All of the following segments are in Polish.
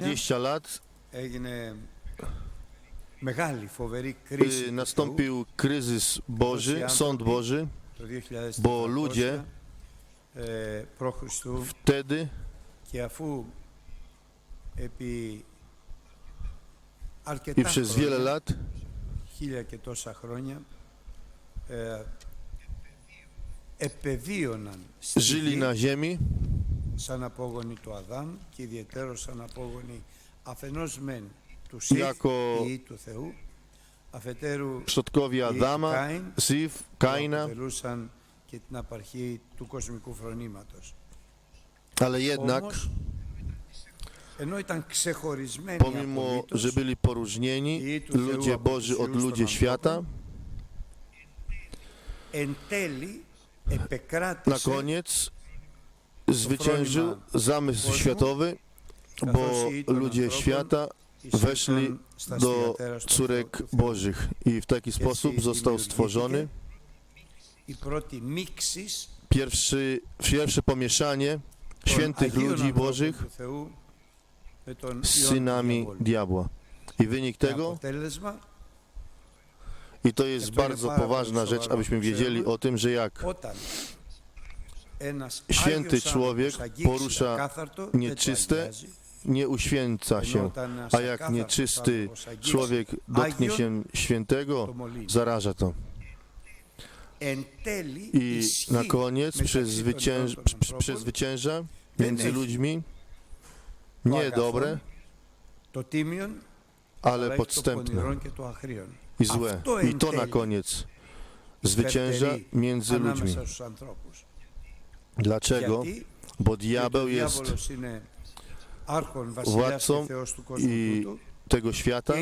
20 lat. Nastąpił kryzys Boży, sąd Boży, bo ludzie wtedy i przez wiele lat żyli na ziemi σαν απόγονοι του Αδάμ και ιδιαίτερο σαν απόγονοι αφενός μεν του Σιφ, Jako- ή του Θεού, αφετέρου przodkowie οι Adama, Κάιν, Sif, που Kaina, αποτελούσαν και την απαρχή του κοσμικού φρονήματος. ale jednak Όμως, ενώ ήταν ξεχωρισμένοι pomimo, απολύτως, że byli poróżnieni i tu ludzie Θεού από Boży τους od ιούς ludzi των świata, ανθρώπων, εν τέλει na επεκράτησε koniec zwyciężył zamysł światowy, bo ludzie świata weszli do córek Bożych. I w taki sposób został stworzony. pierwszy, pierwsze pomieszanie świętych ludzi Bożych z synami diabła. I wynik tego, i to jest bardzo poważna rzecz, abyśmy wiedzieli o tym, że jak? Święty człowiek porusza nieczyste, nie uświęca się, a jak nieczysty człowiek dotknie się świętego, zaraża to. I na koniec przezwycięż, przezwycięża między ludźmi nie dobre, ale podstępne i złe. I to na koniec zwycięża między ludźmi. Dlaczego? Bo diabeł jest władcą i tego świata?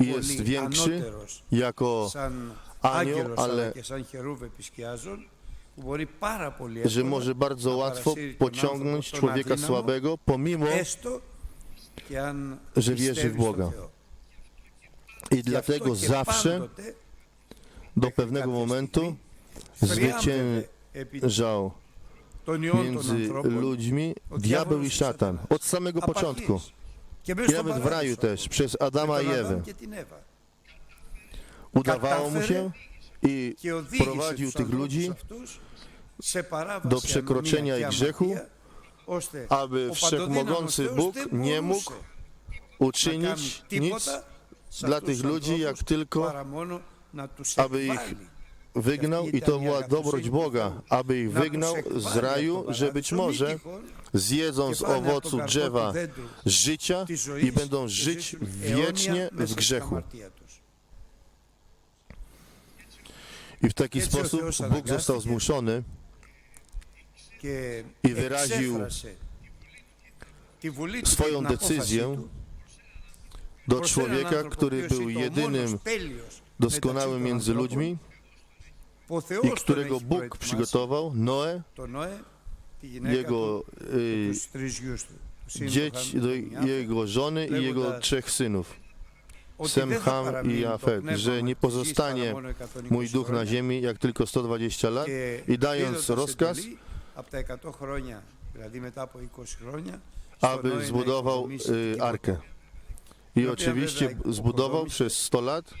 Jest większy jako anioł, ale że może bardzo łatwo pociągnąć człowieka słabego, pomimo, że wierzy w Boga. I dlatego zawsze do pewnego momentu zwycięży żał między ludźmi, diabeł i szatan, od samego początku. I nawet w raju też, przez Adama i Ewę. Udawało mu się i prowadził tych ludzi do przekroczenia i grzechu, aby wszechmogący Bóg nie mógł uczynić nic dla tych ludzi, jak tylko aby ich wygnał i to była dobroć Boga, aby ich wygnał z raju, że być może zjedzą z owocu drzewa życia i będą żyć wiecznie w grzechu. I w taki sposób Bóg został zmuszony i wyraził swoją decyzję do człowieka, który był jedynym doskonałym między ludźmi, i którego Bóg przygotował, Noe, jego y, dzieci, jego żony i jego trzech synów. Sem, Ham i Jafet, że nie pozostanie mój duch na ziemi jak tylko 120 lat i dając rozkaz, aby zbudował y, arkę. I oczywiście zbudował przez 100 lat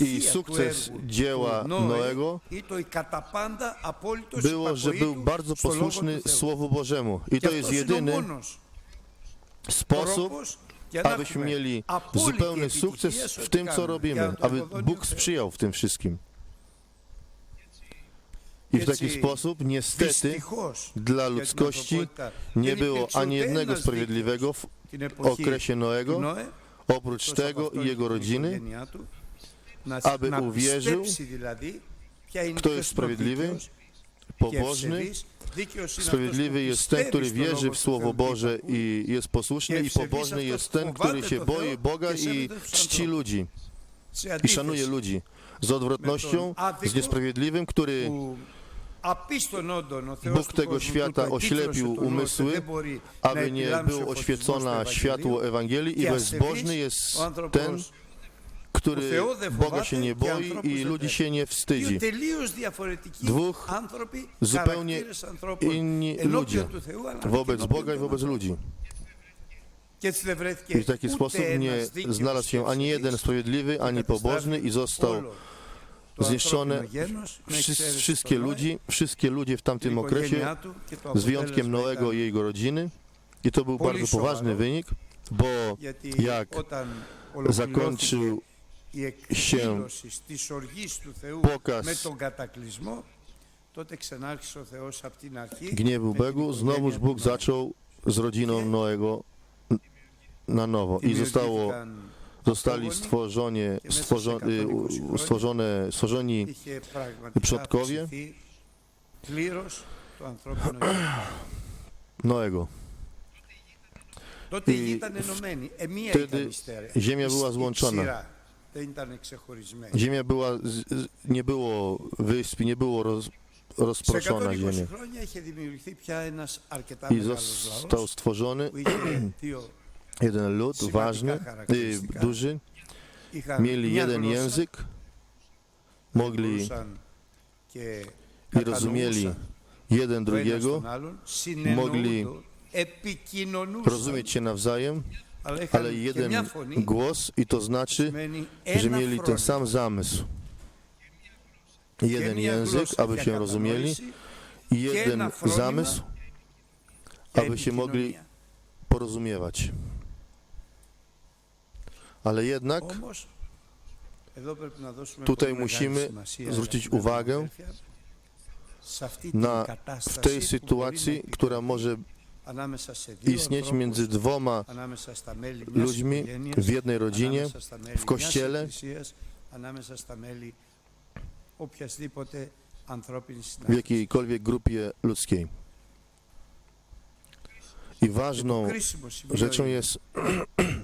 i sukces dzieła Noego było, że był bardzo posłuszny Słowu Bożemu. I to jest jedyny sposób, abyśmy mieli zupełny sukces w tym, co robimy, aby Bóg sprzyjał w tym wszystkim. I w taki sposób, niestety, dla ludzkości nie było ani jednego sprawiedliwego w okresie Noego, oprócz tego i jego rodziny, aby uwierzył, kto jest sprawiedliwy, pobożny. Sprawiedliwy jest ten, który wierzy w Słowo Boże i jest posłuszny i pobożny jest ten, który się boi Boga i czci ludzi. I szanuje ludzi. Z odwrotnością, z niesprawiedliwym, który Bóg tego świata oślepił umysły, aby nie był oświecona światło Ewangelii i bezbożny jest ten, który Boga się nie boi i ludzi się nie wstydzi. Dwóch zupełnie inni ludzie wobec Boga i wobec ludzi. I w taki sposób nie znalazł się ani jeden sprawiedliwy, ani pobożny i został zniszczone wszystkie ludzi, wszystkie ludzie w tamtym okresie, z wyjątkiem Noego i jego rodziny. I to był bardzo poważny wynik, bo jak zakończył się pokaz gniewu Begu, znowuż Bóg zaczął z rodziną Noego na nowo i zostało zostali stworzoni, stworzone, stworzeni przodkowie? Noego. I wtedy ziemia była złączona. Ziemia była, nie było wysp, nie było roz, rozproszona ziemia. I został stworzony. jeden lud ważny, y, duży, mieli jeden język, mogli i rozumieli jeden drugiego, mogli rozumieć się nawzajem, ale jeden głos i to znaczy, że mieli ten sam zamysł. Jeden język, aby się rozumieli, jeden zamysł, aby się mogli porozumiewać ale jednak tutaj musimy zwrócić uwagę na, w tej sytuacji, która może istnieć między dwoma ludźmi w jednej rodzinie, w kościele, w jakiejkolwiek grupie ludzkiej. I ważną rzeczą jest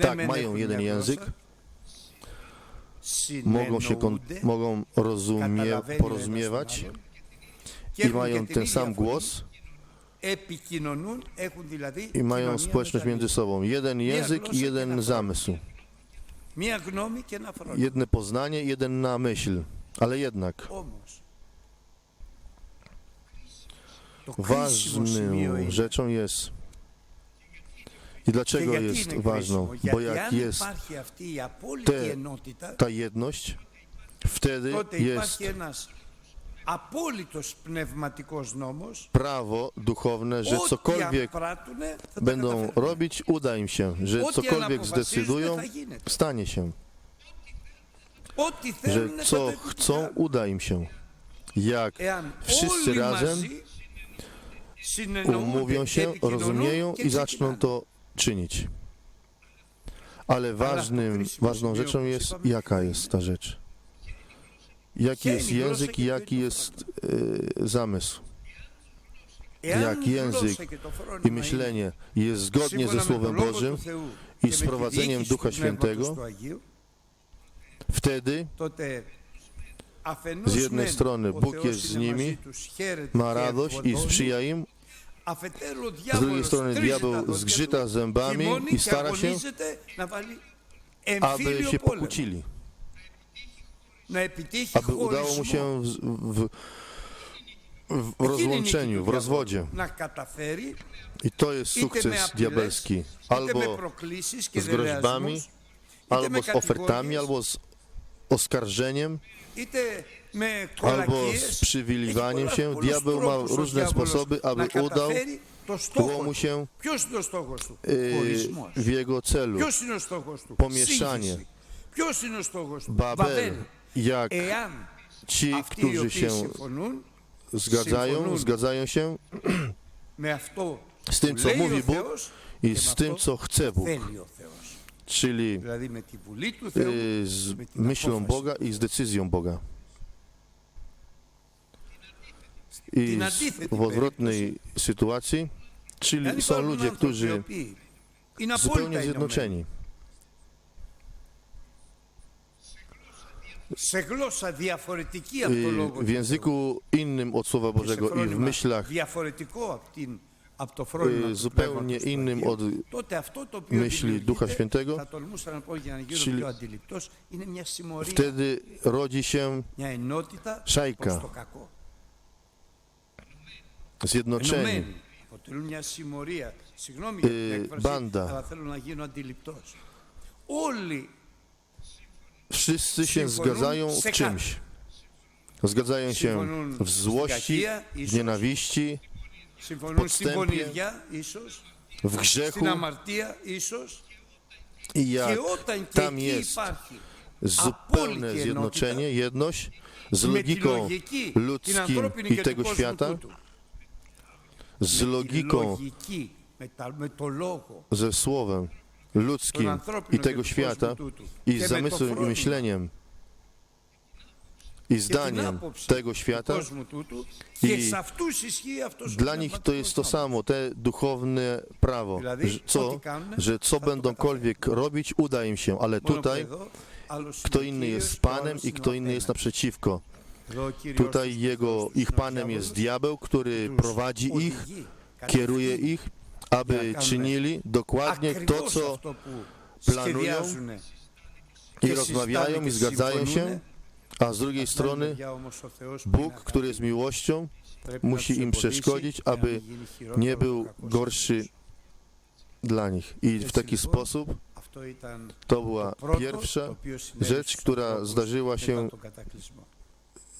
Tak, mają jeden język. Mogą się mogą rozumie, porozumiewać. I mają ten sam głos. I mają społeczność między sobą. Jeden język i jeden zamysł. Jedne poznanie, jeden na myśl, ale jednak. Ważną rzeczą jest i dlaczego jest ważną? Bo jak jest te, ta jedność, wtedy jest prawo duchowne, że cokolwiek będą robić, uda im się, że cokolwiek zdecydują, stanie się. Że co chcą, uda im się. Jak wszyscy razem umówią się, rozumieją i zaczną to czynić. Ale ważnym, ważną rzeczą jest, jaka jest ta rzecz. Jaki jest język i jaki jest e, zamysł. Jak język i myślenie jest zgodnie ze Słowem Bożym i z prowadzeniem Ducha Świętego, wtedy z jednej strony Bóg jest z nimi, ma radość i sprzyja im, z drugiej strony diabeł zgrzyta zębami i stara się, aby się pokłócili, aby udało mu się w, w, w rozłączeniu, w rozwodzie. I to jest sukces diabelski. Albo z groźbami, albo z ofertami, albo z oskarżeniem albo z sprzywilejowaniem się. Diabeł ma różne sposoby, aby udał mu się y, w jego celu. Pomieszanie. Babel, jak ci, którzy się zgadzają, zgadzają się z tym, co mówi Bóg i z tym, co chce Bóg czyli y, z myślą Boga i z decyzją Boga. I w odwrotnej sytuacji, czyli są ludzie, którzy zupełnie zjednoczeni. Y, w języku innym od Słowa Bożego i w myślach Y, zupełnie innym od myśli Ducha Świętego, czyli wtedy rodzi się szajka, zjednoczenie, y, banda. Wszyscy się zgadzają w czymś. Zgadzają się w złości, w nienawiści, συμφωνούν στην podstępie, πονηριά, ίσως, w στην grzechu αμαρτία, ίσως, i και jak όταν και tam εκεί jest υπάρχει zupełne απόλυτη zjednoczenie, jedność z με τη logiką λογική, την ludzkim ανθρώπινη i και του tego κόσμου świata, τούτου. z Τη logiką, λογική, με, τα, με το λόγο, ze słowem ludzkim των i ανθρώπινων και tego του świata κόσμου τούτου. i και z με το zamysłem i φρόνημα myśleniem i zdaniem tego świata i dla nich to jest to samo, te duchowne prawo, że co, że co będąkolwiek robić, uda im się, ale tutaj kto inny jest Panem i kto inny jest naprzeciwko. Tutaj jego, ich Panem jest diabeł, który prowadzi ich, kieruje ich, aby czynili dokładnie to, co planują i rozmawiają i zgadzają się a z drugiej strony Bóg, który jest miłością, musi im przeszkodzić, aby nie był gorszy dla nich. I w taki sposób to była pierwsza rzecz, która zdarzyła się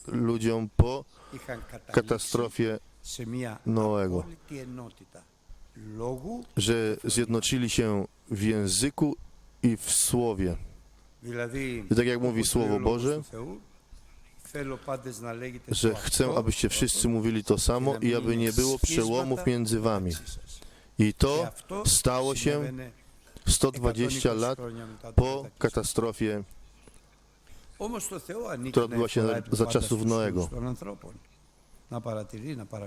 ludziom po katastrofie Noego, że zjednoczyli się w języku i w słowie. I tak jak mówi Słowo Boże, że chcę, abyście wszyscy mówili to samo i aby nie było przełomów między wami. I to stało się 120 lat po katastrofie, która odbyła się za czasów Noego.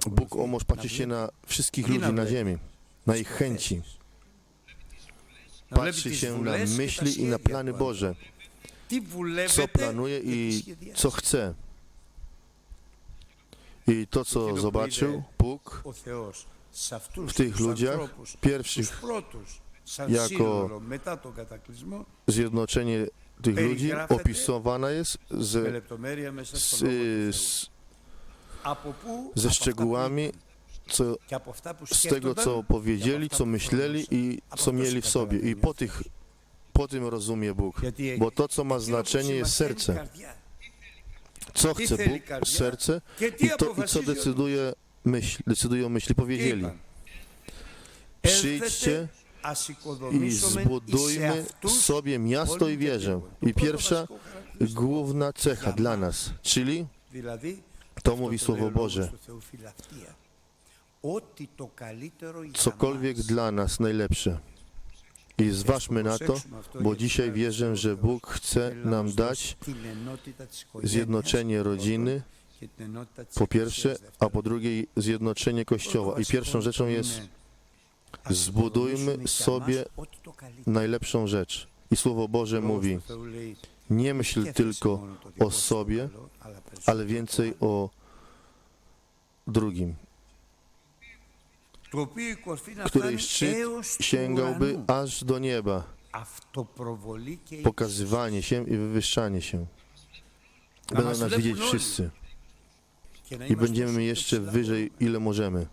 Bóg o patrzy się na wszystkich ludzi na ziemi, na ich chęci patrzy się na myśli i na plany Boże, co planuje i co chce. I to, co zobaczył Bóg w tych ludziach, pierwszych jako zjednoczenie tych ludzi, opisowana jest ze, z, z, ze szczegółami co, z tego, co powiedzieli, co myśleli i co mieli w sobie. I po, tych, po tym rozumie Bóg, bo to, co ma znaczenie, jest serce. Co chce Bóg, serce i, to, i co decyduje myśl, decydują myśli. Powiedzieli, przyjdźcie i zbudujmy sobie miasto i wieżę. I pierwsza główna cecha dla nas, czyli to mówi Słowo Boże cokolwiek dla nas najlepsze. I zważmy na to, bo dzisiaj wierzę, że Bóg chce nam dać zjednoczenie rodziny, po pierwsze, a po drugie zjednoczenie Kościoła. I pierwszą rzeczą jest zbudujmy sobie najlepszą rzecz. I Słowo Boże mówi, nie myśl tylko o sobie, ale więcej o drugim której szczyt sięgałby aż do nieba. Pokazywanie się i wywyższanie się. Będą nas widzieć wszyscy. I będziemy jeszcze wyżej, ile możemy.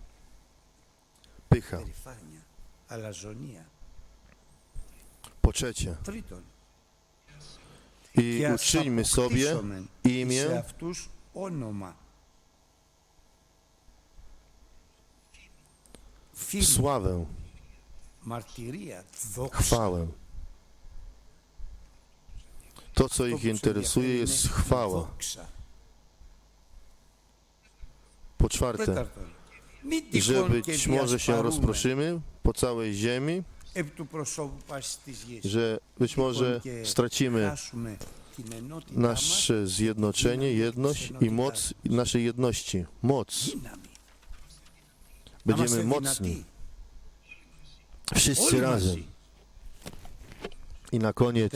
Pycha. Po trzecie. I uczyjmy sobie imię sławę, chwałę. To, co ich interesuje, jest chwała. Po czwarte, że być może się rozproszymy po całej ziemi, że być może stracimy nasze zjednoczenie, jedność i moc naszej jedności. Moc. Będziemy mocni. Wszyscy razem. I na koniec,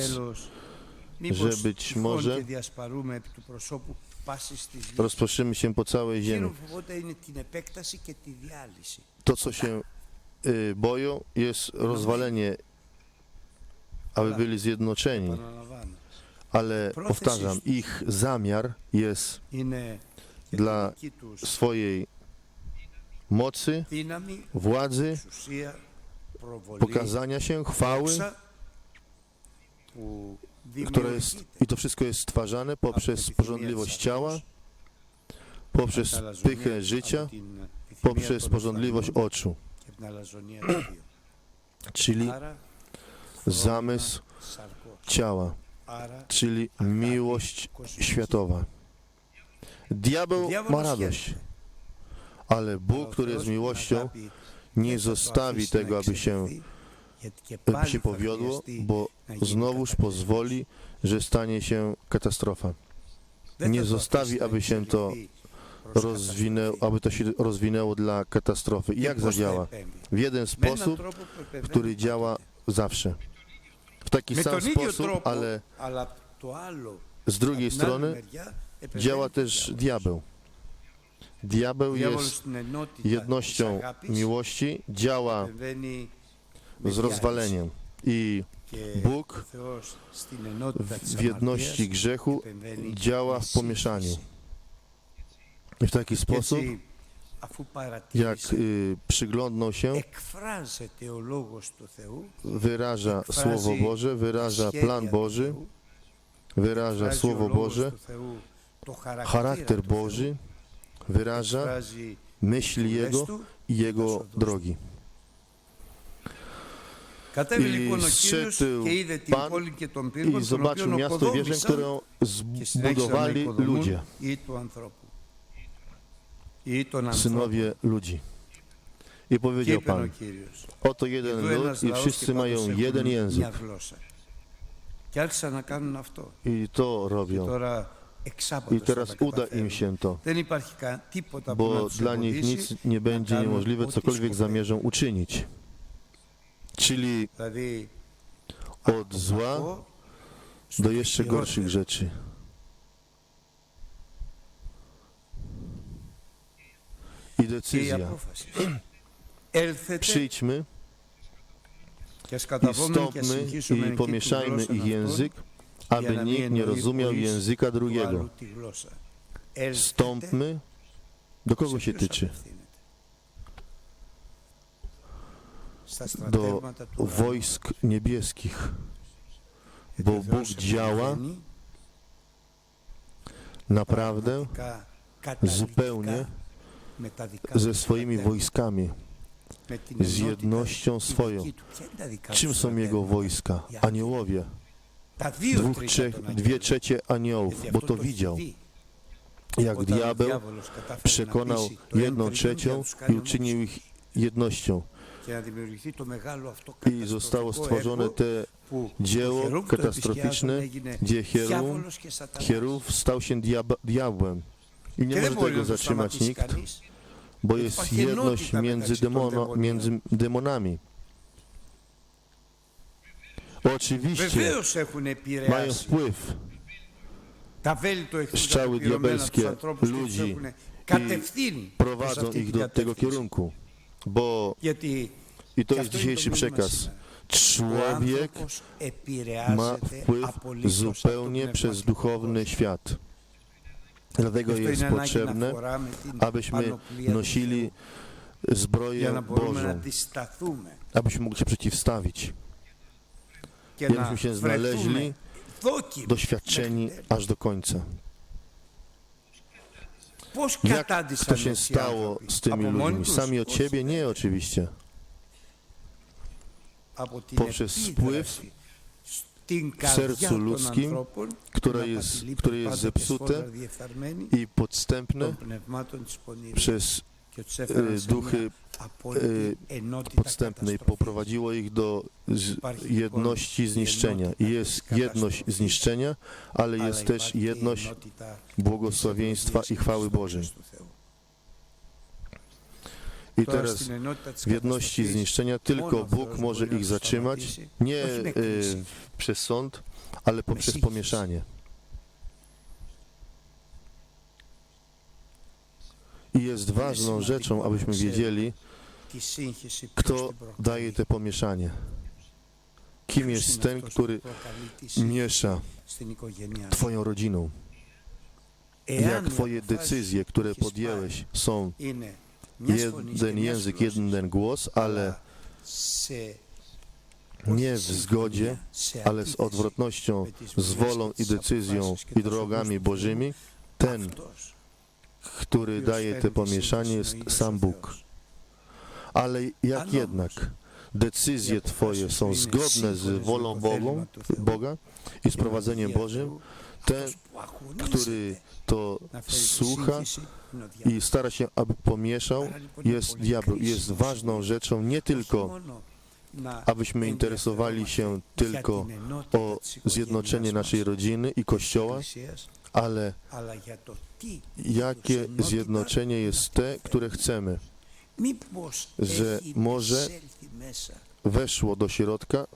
że być może rozproszymy się po całej ziemi. To, co się y, boją, jest rozwalenie, aby byli zjednoczeni. Ale powtarzam, ich zamiar jest dla swojej mocy, władzy, pokazania się, chwały, które jest, i to wszystko jest stwarzane poprzez porządliwość ciała, poprzez pychę życia, poprzez porządliwość oczu. Czyli zamysł ciała, czyli miłość światowa. Diabeł ma radość ale Bóg, który jest miłością, nie zostawi tego, aby się, aby się powiodło, bo znowuż pozwoli, że stanie się katastrofa. Nie zostawi, aby się to rozwinęło, aby to się rozwinęło dla katastrofy. I jak zadziała? W jeden sposób, który działa zawsze. W taki sam sposób, ale z drugiej strony działa też diabeł. Diabeł jest jednością miłości, działa z rozwaleniem. I Bóg w jedności grzechu działa w pomieszaniu. I w taki sposób, jak y, przyglądnął się, wyraża Słowo Boże, wyraża plan Boży, wyraża Słowo Boże, charakter Boży, wyraża myśl Jego i Jego drogi. I zszedł Pan i zobaczył miasto wieżę, które zbudowali ludzie, synowie ludzi. I powiedział Pan, oto jeden lud i wszyscy mają jeden język. I to robią. I teraz uda im się to, bo dla nich nic nie będzie niemożliwe, cokolwiek zamierzą uczynić. Czyli od zła do jeszcze gorszych rzeczy. I decyzja. Przyjdźmy i stopmy i pomieszajmy ich język aby nikt nie rozumiał języka drugiego. Stąpmy. Do kogo się tyczy? Do wojsk niebieskich, bo Bóg działa naprawdę zupełnie ze swoimi wojskami, z jednością swoją. Czym są jego wojska? Aniołowie dwóch, dwie trzecie aniołów, bo to widział. Jak diabeł przekonał jedną trzecią i uczynił ich jednością. I zostało stworzone te dzieło katastroficzne, gdzie Hierum, stał się diabłem. I nie może tego zatrzymać nikt, bo jest jedność między, demono, między demonami. Oczywiście. Mają wpływ. Strzały diabelskie ludzi i prowadzą ich do tego kierunku, bo i to jest dzisiejszy przekaz. Człowiek ma wpływ zupełnie przez duchowny świat. Dlatego jest potrzebne, abyśmy nosili zbroję Bożą, abyśmy mogli się przeciwstawić. Byśmy się znaleźli doświadczeni aż do końca. Jak to się stało z tymi ludźmi? Sami od ciebie? Nie, oczywiście. Poprzez wpływ w sercu ludzkim, które jest, które jest zepsute i podstępne przez Y, duchy y, podstępnej poprowadziło ich do jedności zniszczenia. Jest jedność zniszczenia, ale jest też jedność błogosławieństwa i chwały Bożej. I teraz w jedności zniszczenia tylko Bóg może ich zatrzymać, nie y, przez sąd, ale poprzez pomieszanie. I jest ważną rzeczą, abyśmy wiedzieli, kto daje to pomieszanie. Kim jest ten, który miesza Twoją rodziną? Jak Twoje decyzje, które podjęłeś, są jeden język, jeden głos, ale nie w zgodzie, ale z odwrotnością, z wolą i decyzją i drogami Bożymi, ten który daje to pomieszanie, jest sam Bóg. Ale jak jednak decyzje Twoje są zgodne z wolą Bogą, Boga i z prowadzeniem Bożym, ten, który to słucha i stara się, aby pomieszał, jest diabeł, jest ważną rzeczą nie tylko abyśmy interesowali się tylko o zjednoczenie naszej rodziny i Kościoła, ale jakie zjednoczenie jest te, które chcemy, że może weszło do środka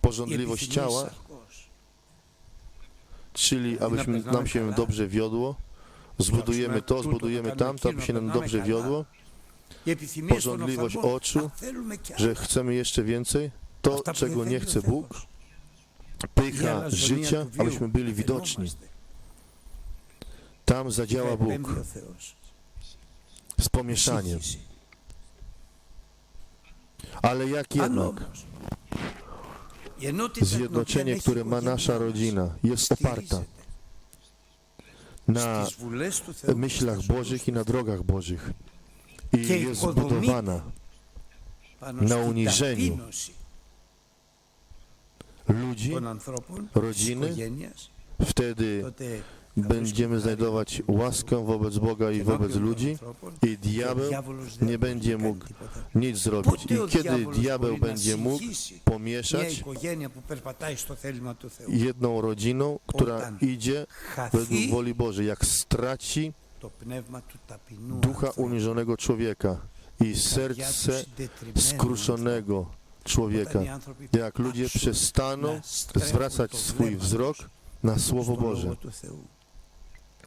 porządliwość ciała, czyli abyśmy nam się dobrze wiodło, zbudujemy to, zbudujemy tamto, aby się nam dobrze wiodło, porządliwość oczu, że chcemy jeszcze więcej, to, czego nie chce Bóg, pycha życia, abyśmy byli widoczni. Tam zadziała Bóg. z pomieszaniem. Ale jak jednak? zjednoczenie, które ma nasza rodzina, jest oparta na myślach Bożych i na drogach Bożych. I jest zbudowana na uniżeniu ludzi, rodziny, wtedy będziemy znajdować łaskę wobec Boga i wobec ludzi i diabeł nie będzie mógł nic zrobić. I kiedy diabeł będzie mógł pomieszać jedną rodziną, która idzie według woli Bożej, jak straci ducha uniżonego człowieka i serce skruszonego człowieka, jak ludzie przestaną zwracać swój wzrok na Słowo Boże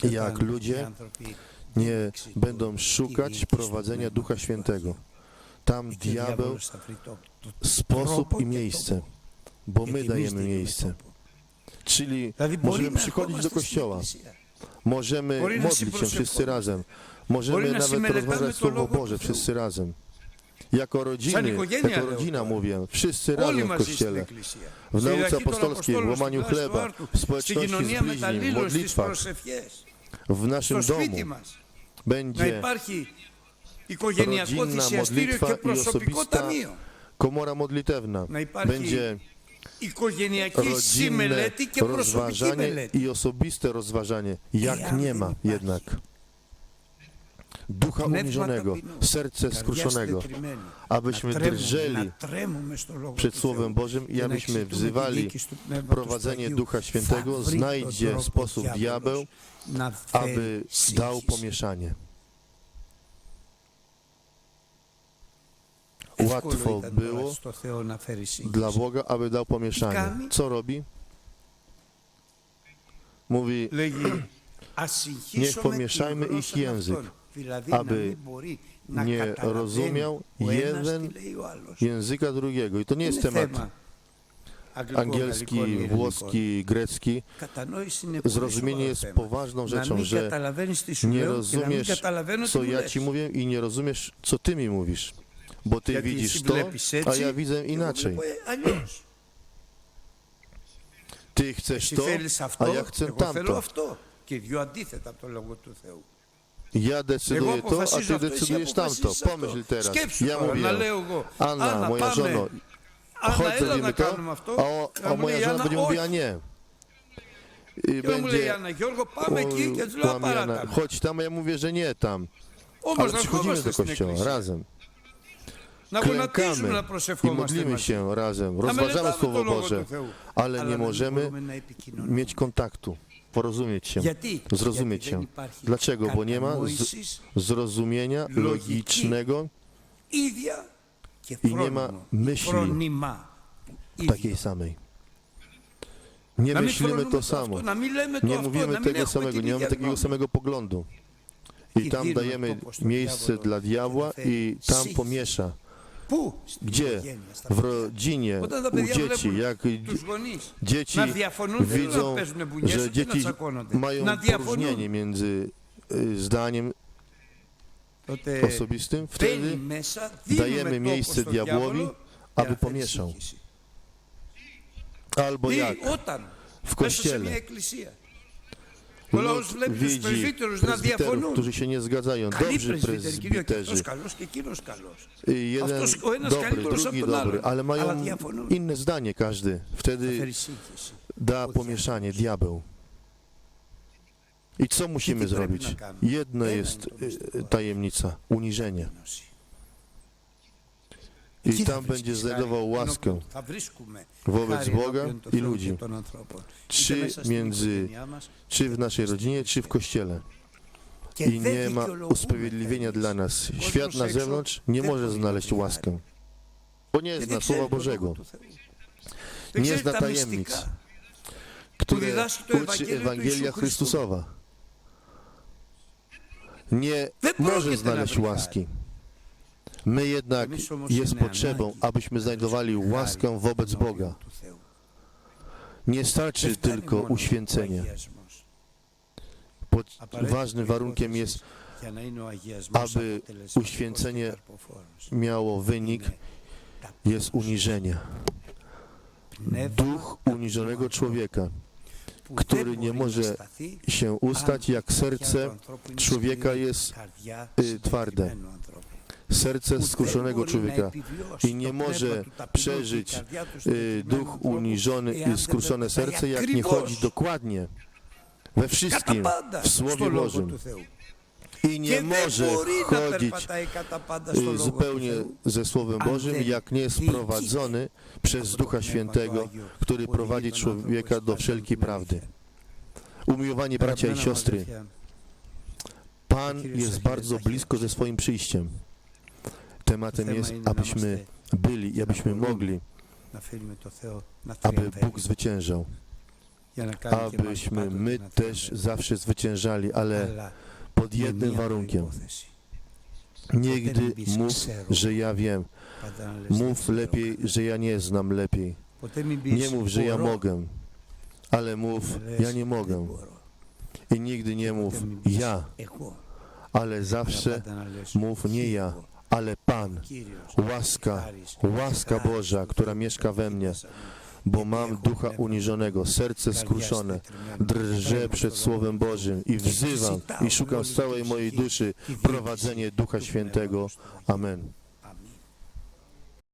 jak ludzie nie będą szukać prowadzenia Ducha Świętego. Tam diabeł sposób i miejsce, bo my dajemy miejsce. Czyli możemy przychodzić do kościoła, możemy modlić się wszyscy razem, możemy nawet rozmawiać Słowo Boże wszyscy razem. Jako rodziny, jako rodzina mówię, wszyscy razem w Kościele, w nauce apostolskiej, w łamaniu chleba, w społeczności z bliźnim, w modlitwach w naszym domu będzie rodzinna modlitwa i osobista komora modlitewna. Będzie rodzinne rozważanie i osobiste rozważanie, jak nie ma jednak. Ducha uniżonego, serce skruszonego, abyśmy drżeli przed Słowem Bożym i abyśmy wzywali prowadzenie Ducha Świętego, znajdzie sposób diabeł aby dał pomieszanie. Łatwo było dla Boga, aby dał pomieszanie. Co robi? Mówi, niech pomieszajmy ich język, aby nie rozumiał jeden języka drugiego. I to nie jest temat angielski, włoski, grecki. Zrozumienie jest poważną rzeczą, że nie rozumiesz, co ja ci mówię i nie rozumiesz, co ty mi mówisz, bo ty widzisz to, a ja widzę inaczej. Ty chcesz to, a ja chcę tamto. Ja decyduję to, a ty decydujesz tamto. Pomyśl teraz. Ja mówię, Anna, moja żono, chodzę, wiemy to, a, o, a moja żona będzie mówiła nie. I będzie, o, tam Jana, chodź tam, a ja mówię, że nie tam. Ale przychodzimy do kościoła razem. Klękamy i modlimy się razem, rozważamy Słowo Boże, ale nie możemy mieć kontaktu, porozumieć się, zrozumieć się. Dlaczego? Bo nie ma zrozumienia logicznego i nie ma myśli takiej samej. Nie myślimy to samo, nie mówimy tego samego, nie mamy takiego samego poglądu. I tam dajemy miejsce dla diabła i tam pomiesza. Gdzie? W rodzinie, u dzieci. Jak dzieci widzą, że dzieci mają poróżnienie między y, zdaniem osobistym, wtedy dajemy miejsce diabłowi, aby pomieszał. Albo jak w kościele Lud no, widzi prezbiterów, którzy się nie zgadzają. Dobrzy prezbiterzy. Jeden dobry, drugi dobry, ale mają inne zdanie każdy. Wtedy da pomieszanie diabeł. I co musimy zrobić? Jedna jest y, y, tajemnica uniżenie. I tam będzie znajdował łaskę wobec Boga i ludzi. Czy, między, czy w naszej rodzinie, czy w kościele. I nie ma usprawiedliwienia dla nas. Świat na zewnątrz nie może znaleźć łaskę, bo nie zna Słowa Bożego. Nie zna tajemnic, które uczy Ewangelia Chrystusowa nie może znaleźć łaski. My jednak jest potrzebą, abyśmy znajdowali łaskę wobec Boga. Nie starczy tylko uświęcenie. Pod ważnym warunkiem jest, aby uświęcenie miało wynik, jest uniżenie. Duch uniżonego człowieka który nie może się ustać, jak serce człowieka jest twarde. Serce skruszonego człowieka i y, nie może przeżyć y, duch uniżony i skruszone serce, jak nie chodzi dokładnie we wszystkim w Słowie Bożym i nie może chodzić y, zupełnie ze Słowem Bożym, jak nie sprowadzony przez Ducha Świętego, który prowadzi człowieka do wszelkiej prawdy. Umiłowanie bracia i siostry, Pan jest bardzo blisko ze swoim przyjściem. Tematem jest, abyśmy byli i abyśmy mogli, aby Bóg zwyciężał, abyśmy my też zawsze zwyciężali, ale pod jednym warunkiem. Nigdy mów, że ja wiem. Mów lepiej, że ja nie znam lepiej. Nie mów, że ja mogę, ale mów, ja nie mogę. I nigdy nie mów ja, ale zawsze mów nie ja, ale Pan. Łaska, łaska Boża, która mieszka we mnie bo mam ducha uniżonego, serce skruszone, drżę przed Słowem Bożym i wzywam i szukam z całej mojej duszy prowadzenie Ducha Świętego. Amen.